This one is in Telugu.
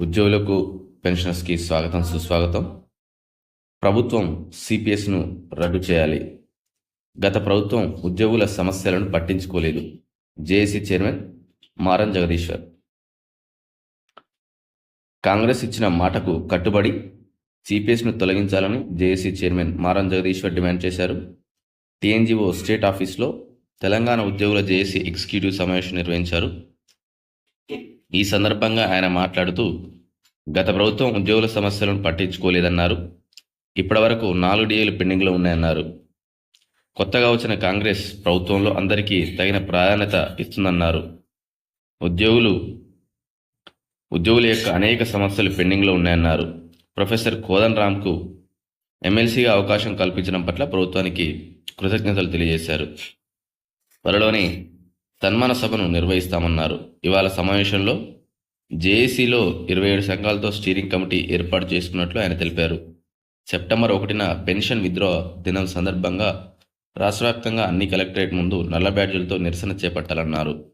ఉద్యోగులకు పెన్షనర్స్కి స్వాగతం సుస్వాగతం. ప్రభుత్వం సిపిఎస్ను రద్దు చేయాలి. గత ప్రభుత్వం ఉద్యోగుల సమస్యలను పట్టించుకోలేదు. జేఏసీ చైర్మన్ మారం జగదీశ్వర్. కాంగ్రెస్ ఇచ్చిన మాటకు కట్టుబడి సిపిఎస్ను తొలగించాలని JAC chairman Maran Jagadishwar demand చేశారు. టీఎన్జిఓ స్టేట్ ఆఫీస్లో తెలంగాణ ఉద్యోగుల జేఏసీ ఎగ్జిక్యూటివ్ సమావేశం నిర్వహించారు. ఈ సందర్భంగా ఆయన మాట్లాడుతూ గత ప్రభుత్వం ఉద్యోగుల సమస్యలను పట్టించుకోలేదన్నారు. ఇప్పటివరకు నాలుగు డిఏలు పెండింగ్లో ఉన్నాయన్నారు. కొత్తగా వచ్చిన కాంగ్రెస్ ప్రభుత్వంలో అందరికీ తగిన ప్రాధాన్యత ఇస్తుందన్నారు. ఉద్యోగులు ఉద్యోగుల యొక్క అనేక సమస్యలు పెండింగ్లో ఉన్నాయన్నారు. ప్రొఫెసర్ కోదన్ రామ్కు ఎమ్మెల్సీగా అవకాశం కల్పించడం పట్ల ప్రభుత్వానికి కృతజ్ఞతలు తెలియజేశారు. త్వరలోనే తన్మాన సభను నిర్వహిస్తామన్నారు. ఇవాళ సమావేశంలో జేఏసీలో ఇరవై ఏడు సంఘాలతో స్టీరింగ్ కమిటీ ఏర్పాటు చేసుకున్నట్లు ఆయన తెలిపారు. సెప్టెంబర్ ఒకటిన పెన్షన్ విత్డ్రా దినం సందర్భంగా రాష్ట్రవ్యాప్తంగా అన్ని కలెక్టరేట్ ముందు నల్ల బ్యాడ్జీలతో నిరసన చేపట్టాలన్నారు.